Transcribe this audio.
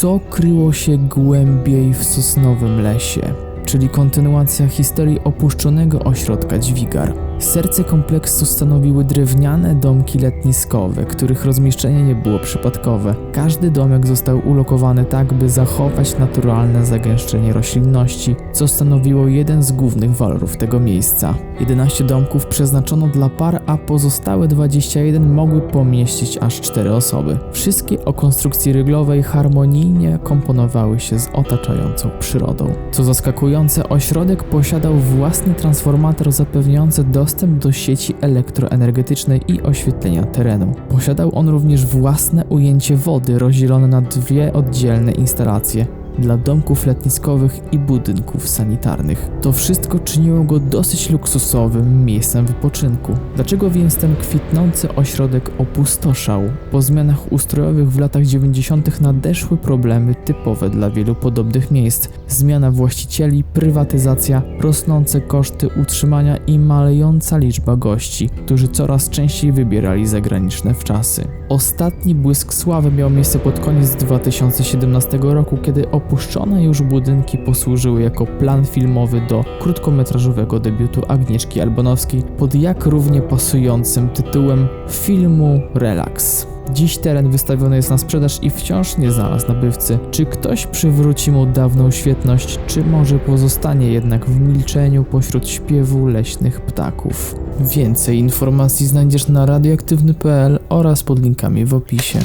Co kryło się głębiej w sosnowym lesie? Czyli kontynuacja historii opuszczonego ośrodka Dźwigar. Serce kompleksu stanowiły drewniane domki letniskowe, których rozmieszczenie nie było przypadkowe. Każdy domek został ulokowany tak, by zachować naturalne zagęszczenie roślinności, co stanowiło jeden z głównych walorów tego miejsca. 11 domków przeznaczono dla par, a pozostałe 21 mogły pomieścić aż 4 osoby. Wszystkie o konstrukcji ryglowej harmonijnie komponowały się z otaczającą przyrodą. Co zaskakujące, ośrodek posiadał własny transformator zapewniający dostęp do sieci elektroenergetycznej i oświetlenia terenu. Posiadał on również własne ujęcie wody rozdzielone na dwie oddzielne instalacje dla domków letniskowych i budynków sanitarnych. To wszystko czyniło go dosyć luksusowym miejscem wypoczynku. Dlaczego więc ten kwitnący ośrodek opustoszał? Po zmianach ustrojowych w latach 90. nadeszły problemy typowe dla wielu podobnych miejsc. Zmiana właścicieli, prywatyzacja, rosnące koszty utrzymania i malejąca liczba gości, którzy coraz częściej wybierali zagraniczne wczasy. Ostatni błysk sławy miał miejsce pod koniec 2017 roku, kiedy opuszczone już budynki posłużyły jako plan filmowy do krótkometrażowego debiutu Agnieszki Albanowskiej pod jak równie pasującym tytułem filmu Relax. Dziś teren wystawiony jest na sprzedaż i wciąż nie znalazł nabywcy. Czy ktoś przywróci mu dawną świetność, czy może pozostanie jednak w milczeniu pośród śpiewu leśnych ptaków? Więcej informacji znajdziesz na radioaktywny.pl oraz pod linkami w opisie.